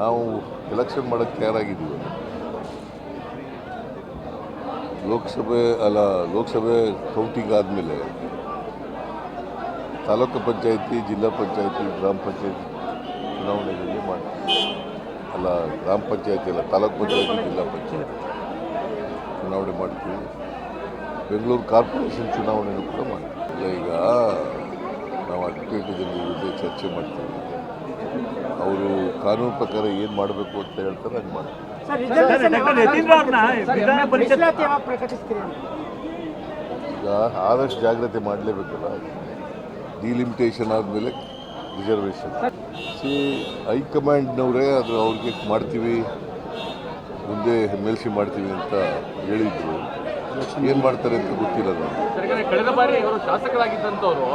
ನಾವು ಎಲೆಕ್ಷನ್ ಮಾಡೋಕ್ಕೆ ತಯಾರಾಗಿದ್ದೀವಿ. ಲೋಕಸಭೆ, ಅಲ್ಲ, ಲೋಕಸಭೆ ಕೌಂಟಿಂಗ್ ಆದಮೇಲೆ ತಾಲೂಕು ಪಂಚಾಯಿತಿ, ಜಿಲ್ಲಾ ಪಂಚಾಯಿತಿ, ಗ್ರಾಮ ಪಂಚಾಯಿತಿ ಚುನಾವಣೆಗಳಲ್ಲಿ ಮಾಡ್ತೀವಿ ಅಲ್ಲ, ಗ್ರಾಮ ಪಂಚಾಯಿತಿ ಅಲ್ಲ, ತಾಲೂಕು ಪಂಚಾಯಿತಿ, ಜಿಲ್ಲಾ ಪಂಚಾಯಿತಿ ಚುನಾವಣೆ ಮಾಡ್ತೀವಿ. ಬೆಂಗಳೂರು ಕಾರ್ಪೊರೇಷನ್ ಚುನಾವಣೆಯೂ ಕೂಡ ಮಾಡ್ತೀವಿ. ಈಗ ನಾವು ಅಡ್ವೊಕೇಟ್ ಜೊತೆ ಚರ್ಚೆ ಮಾಡ್ತೀವಿ. ಕಾನೂನು ಪ್ರಕಾರ ಏನು ಮಾಡಬೇಕು ಅಂತ ಹೇಳ್ತಾರೆ ಹಂಗೆ ಮಾಡ್ತೀವಿ? ಈಗ ಆದಷ್ಟು ಜಾಗ್ರತೆ ಮಾಡಲೇಬೇಕಲ್ಲ ಡಿಲಿಮಿಟೇಷನ್ ಆದಮೇಲೆ ರಿಸರ್ವೇಷನ್ ಸಿ ಹೈಕಮಾಂಡ್ನವರೇ ಅದು ಅವ್ರಿಗೆ ಮಾಡ್ತೀವಿ ಮುಂದೆ ಎಂ ಎಲ್ ಸಿ ಮಾಡ್ತೀವಿ ಅಂತ ಹೇಳಿದ್ರು. ಏನು ಮಾಡ್ತಾರೆ ಅಂತ ಗೊತ್ತಿಲ್ಲ ಕಳೆದ ಬಾರಿ ಇವರು ಶಾಸಕರಾಗಿದ್ದಂಥವ್ರು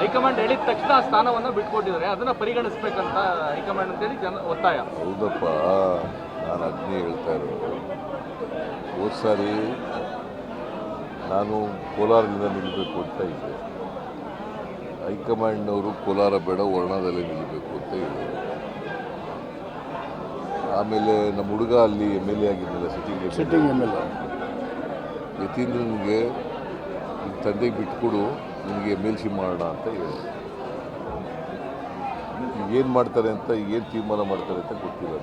ಹೈಕಮಾಂಡ್ ಹೇಳಿದ ತಕ್ಷಣ ಆ ಸ್ಥಾನವನ್ನು ಬಿಟ್ಕೊಟ್ಟಿದ್ದಾರೆ. ಅದನ್ನ ಪರಿಗಣಿಸ್ಬೇಕಂತ ಹೈಕಮಾಂಡ್ ಅಂತೇಳಿ ಜನ ಒತ್ತಾಯ. ಹೌದಪ್ಪ ನಾನು ಅದನ್ನೇ ಹೇಳ್ತಾ ಇರೋದು. ಹೋದ ಸಾರಿ ನಾನು ಕೋಲಾರದಿಂದ ನಿಲ್ಲಬೇಕು ಅಂತ ಇದ್ದೆ. ಹೈಕಮಾಂಡ್ನವರು ಕೋಲಾರ ಬೇಡ ವರ್ಣದಲ್ಲಿ ನಿಲ್ಲಬೇಕು ಅಂತ ಹೇಳಿದರು. ಆಮೇಲೆ ನಮ್ಮ ಹುಡುಗ ಅಲ್ಲಿ M L A ಆಗಿದ್ದಲ್ಲ sitting sitting M L A. ಯತೀಂದ್ರನಿಗೆ ತಂದೆಗೆ ಬಿಟ್ಕೊಡು ನಿಮಗೆ ಎಂ ಎಲ್ ಸಿ ಮಾಡೋಣ ಅಂತ ಹೇಳಿದ್ರು ಏನು ಮಾಡ್ತಾರೆ ಅಂತ ಏನು ತೀರ್ಮಾನ ಮಾಡ್ತಾರೆ ಅಂತ ಗೊತ್ತಿಲ್ಲ.